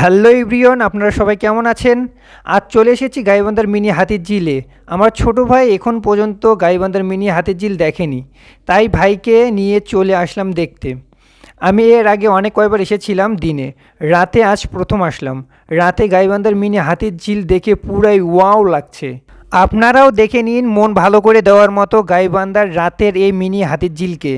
Hello ইব্রিয়ন আপনারা সবাই কেমন আছেন? আজ চলে এসেছি গাইবান্ধার মিনি হাতির ঝিলে আমার ছোট ভাই এখন পর্যন্ত গাইবান্ধার মিনি হাতির ঝিল দেখেনি। তাই ভাইকে নিয়ে চলে আসলাম দেখতে। আমি এর আগে অনেক কয়বার এসেছিলাম দিনে। রাতে আজ প্রথম আসলাম। রাতে গাইবান্ধার মিনি হাতির ঝিল দেখে পুরাই ওয়াও লাগছে। আপনারাও দেখে নিন মন ভালো করে দেওয়ার মতো গাইবান্ধার রাতের এই মিনি হাতির ঝিলকে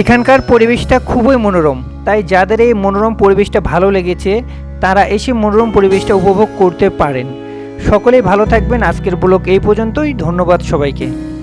এখানকার পরিবেশটা খুবই মনোরম। তাই যাদের এই মনোরম পরিবেশটা ভালো লেগেছে, তারা এসে মনোরম পরিবেশটা উপভোগ করতে পারেন। সকলেই ভালো থাকবেন। আজকের ব্লগ এই পর্যন্তই। ধন্যবাদ সবাইকে।